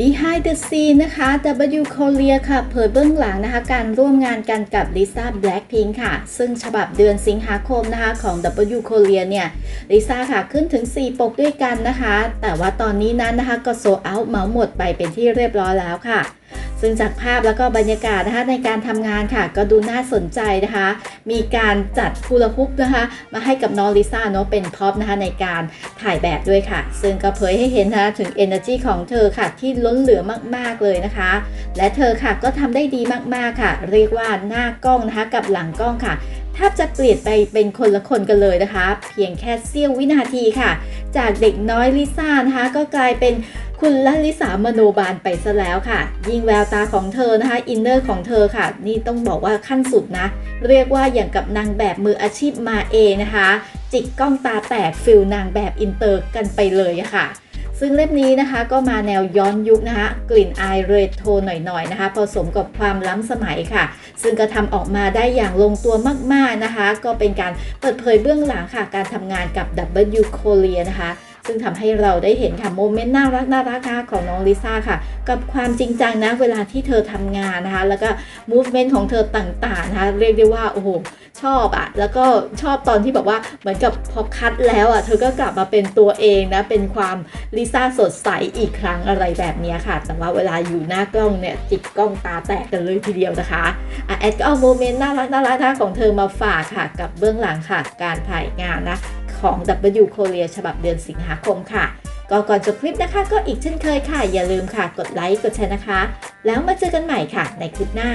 Behind the scene นะคะ W Korea ค่ะ เผยเบื้องหลังนะคะ การร่วมงานกันกับ Lisa Blackpink ค่ะ ซึ่งฉบับเดือนสิงหาคมนะคะ ของ W Korea เนี่ยลิซ่าค่ะ ขึ้นถึง 4 ปกด้วยกันนะคะ แต่ว่าตอนนี้นั้นนะคะ ก็โซเอาเมาหมดไปเป็นที่เรียบร้อยแล้วค่ะ ซึ่งจากภาพแล้วก็บรรยากาศนะคะในการทำงานค่ะ ก็ดูน่าสนใจนะคะ มีการจัดพูลฮุปนะคะ มาให้กับน้องลิซ่าเนาะเป็นพ็อปนะคะในการถ่ายแบบด้วยค่ะ ซึ่งก็เผยให้เห็นนะคะถึง energy ของเธอค่ะที่ล้นเหลือมากๆเลยนะคะ และเธอค่ะก็ทำได้ดีมากๆค่ะ เรียกว่าหน้ากล้องนะคะกับหลังกล้องค่ะแทบจะเปลี่ยนไปเป็นคนละคนกันเลยนะคะ เพียงแค่เสี้ยววินาทีค่ะ จากเด็กน้อยลิซ่านะคะก็กลายเป็น คุณลลิสามโนบาลไปซะแล้วค่ะ ยิงแววตาของเธอนะคะอินเนอร์ของเธอค่ะ นี่ต้องบอกว่าขั้นสุดนะ เรียกว่าอย่างกับนางแบบมืออาชีพมาเองนะคะ จิกกล้องตาแตกฟิลนางแบบอินเตอร์กันไปเลยค่ะซึ่งเล่มนี้นะคะก็มาแนวย้อนยุคนะคะกลิ่นอายเรโทรหน่อยๆนะคะผสมกับความล้ำสมัยค่ะ ซึ่งก็ทำออกมาได้อย่างลงตัวมากๆนะคะ ก็เป็นการเปิดเผยเบื้องหลังค่ะ การทำงานกับ W Korea นะคะ ซึ่งทำให้เราได้เห็นค่ะโมเมนต์น่ารักน่ารักของน้องลิซ่าค่ะ กับความจริงจังนะเวลาที่เธอทำงานนะคะ แล้วก็ movement ของเธอต่างๆนะคะเรียกได้ว่าโอ้โหชอบอะแล้วก็ชอบตอนที่แบบว่าเหมือนกับพอคัดแล้วอะเธอก็กลับมาเป็นตัวเองนะ เป็นความลิซ่าสดใสอีกครั้งอะไรแบบนี้ค่ะ แต่ว่าเวลาอยู่หน้ากล้องเนี่ยจิกกล้องตาแตกกันเลยทีเดียวนะคะอะแอดก็เอาโมเมนต์น่ารักน่ารักของเธอมาฝากค่ะ กับเบื้องหลังค่ะ การถ่ายงานนะ ของ W Korea ฉบับเดือนสิงหาคมค่ะ ก็ก่อนจบคลิปนะคะ ก็อีกเช่นเคยค่ะ อย่าลืมค่ะ กดไลค์ กดแชร์นะคะ แล้วมาเจอกันใหม่ค่ะ ในคลิปหน้า